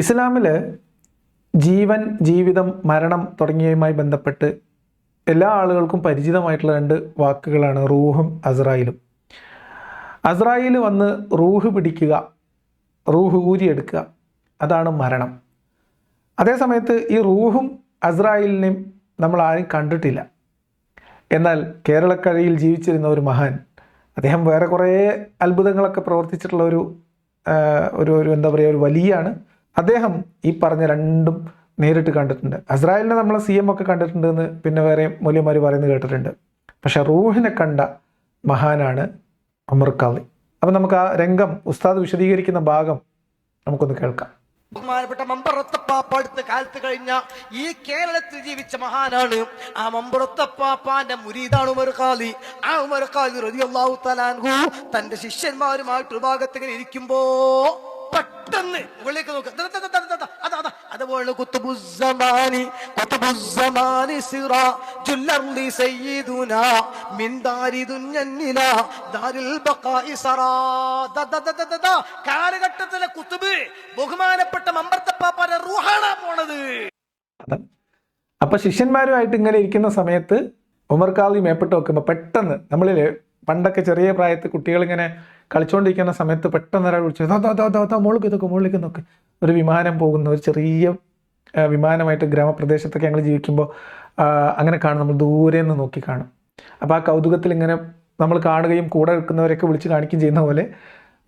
ഇസ്ലാമിൽ ജീവൻ ജീവിതം മരണം തുടങ്ങിയവയുമായി ബന്ധപ്പെട്ട് എല്ലാ ആളുകൾക്കും പരിചിതമായിട്ടുള്ള രണ്ട് വാക്കുകളാണ് റൂഹും അസ്രായിലും. അസ്രായിൽ വന്ന് റൂഹ് പിടിക്കുക റൂഹ് ഊരിയെടുക്കുക അതാണ് മരണം. അതേസമയത്ത് ഈ റൂഹും അസ്രായിലിനെയും നമ്മൾ ആരും കണ്ടിട്ടില്ല. എന്നാൽ കേരളക്കരയിൽ ജീവിച്ചിരുന്ന ഒരു മഹാൻ അദ്ദേഹം വേറെ കുറേ അത്ഭുതങ്ങളൊക്കെ പ്രവർത്തിച്ചിട്ടുള്ള ഒരു ഒരു ഒരു എന്താ പറയുക ഒരു വലിയാണ്. അദ്ദേഹം ഈ പറഞ്ഞ രണ്ടും നേരിട്ട് കണ്ടിട്ടുണ്ട്. അസ്രായേലിനെ നമ്മൾ സി എം ഒക്കെ കണ്ടിട്ടുണ്ട് എന്ന് പിന്നെ വേറെ മൂല്യന്മാർ പറയുന്നത് കേട്ടിട്ടുണ്ട്. പക്ഷെ റൂഹിനെ കണ്ട മഹാനാണ് അമർ ഖാലി അപ്പം നമുക്ക് ആ രംഗം ഉസ്താദ് വിശദീകരിക്കുന്ന ഭാഗം നമുക്കൊന്ന് കേൾക്കാം. ബഹുമാനപ്പെട്ട മമ്പറത്തപ്പാപ്പ അടുത്ത കാലത്ത് കഴിഞ്ഞ ഈ കേരളത്തിൽ ജീവിച്ച മഹാനാണ് ആ മമ്പറത്തപ്പാപ്പാന്റെ മുരീതാണ് ഉമർ ഖാലി ആ ഉമർ ഖാലി റളിയല്ലാഹു തലാൻഹു തന്റെ ശിഷ്യന്മാരുമായിട്ട് ഒരു ഭാഗത്ത് ഇരിക്കുമ്പോ പെട്ടെന്ന് മുകളിലേക്ക് നോക്കുക. അതുപോലെ കുത്തുബുസമാനി കുത്തുബുസമാനി സയ്യിദുന മിൻ ദാരി ദുഞ്ഞന്നില ദാരിൽ ബഖായി സറാ. കാലഘട്ടത്തിലെ കുത്തുബ് ബഹുമാനപ്പെട്ട മമ്പർത്തപ്പാപ്പാരെ റൂഹാണാ പോണത് അപ്പൊ ശിഷ്യന്മാരുമായിട്ട് ഇങ്ങനെ ഇരിക്കുന്ന സമയത്ത് ഉമർ ഖാലി മേപ്പിട്ട് വെക്കുമ്പോൾ പെട്ടെന്ന് നമ്മളിൽ പണ്ടൊക്കെ ചെറിയ പ്രായത്തിൽ കുട്ടികളിങ്ങനെ കളിച്ചുകൊണ്ടിരിക്കുന്ന സമയത്ത് പെട്ടെന്ന് ഒരാൾ വിളിച്ചു "ദാ, ദാ, ദാ, ദാ, ദാ, മുകളിലേക്ക് നോക്ക് മുകളിലേക്ക് നോക്ക്. ഒരു വിമാനം പോകുന്ന ഒരു ചെറിയ വിമാനമായിട്ട് ഗ്രാമപ്രദേശത്തൊക്കെ ഞങ്ങൾ ജീവിക്കുമ്പോൾ അങ്ങനെ കാണും. നമ്മൾ ദൂരെ നിന്ന് നോക്കി കാണും. അപ്പോൾ ആ കൗതുകത്തിൽ ഇങ്ങനെ നമ്മൾ കാണുകയും കൂടെ നിൽക്കുന്നവരൊക്കെ വിളിച്ച് കാണിക്കുകയും ചെയ്യുന്ന പോലെ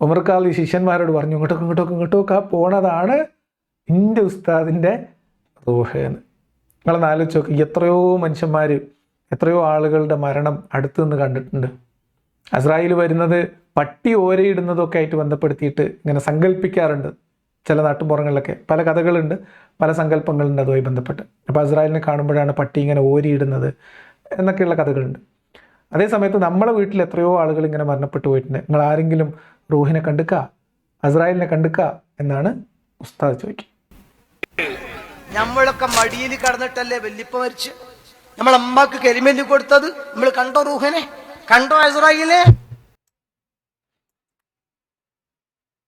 ഉമർക്കാൽ ഖാലി ശിഷ്യന്മാരോട് പറഞ്ഞു ഇങ്ങോട്ടൊക്കെ ഇങ്ങോട്ടൊക്കെ ഇങ്ങോട്ടൊക്കെ പോണതാണ് എന്റെ ഉസ്താദിന്റെ റൂഹ് എന്ന് നിങ്ങളൊന്ന് ആലോചിച്ച് നോക്കി എത്രയോ മനുഷ്യന്മാർ എത്രയോ ആളുകളുടെ മരണം അടുത്തു നിന്ന് കണ്ടിട്ടുണ്ട്. അസ്രായേൽ വരുന്നത് പട്ടി ഓരയിടുന്നതൊക്കെ ആയിട്ട് ബന്ധപ്പെടുത്തിയിട്ട് ഇങ്ങനെ സങ്കല്പിക്കാറുണ്ട് ചില നാട്ടുപുറങ്ങളിലൊക്കെ പല കഥകളുണ്ട് പല സങ്കല്പങ്ങളുണ്ട് അതുമായി ബന്ധപ്പെട്ട്. അപ്പോൾ അസ്രായേലിനെ കാണുമ്പോഴാണ് പട്ടി ഇങ്ങനെ ഓരിയിടുന്നത് എന്നൊക്കെയുള്ള കഥകളുണ്ട്. അതേ സമയത്ത് നമ്മളെ വീട്ടിൽ എത്രയോ ആളുകൾ ഇങ്ങനെ മരണപ്പെട്ടു പോയിട്ടുണ്ട്. നിങ്ങൾ ആരെങ്കിലും റൂഹിനെ കണ്ടുക്ക? അസ്രായേലിനെ കണ്ടുക്ക? എന്നാണ് ഉസ്താദ് ചോദിക്കുക. നമ്മളൊക്കെ മടിയിൽ കടന്നിട്ടല്ലേ വല്യപ്പ മരിച്ച്? നമ്മളമ്മക്ക് കരിമെല്ലി കൊടുത്തത്? നമ്മൾ കണ്ടോ റൂഹനെ? കണ്ടോ ഇസ്രായേലെ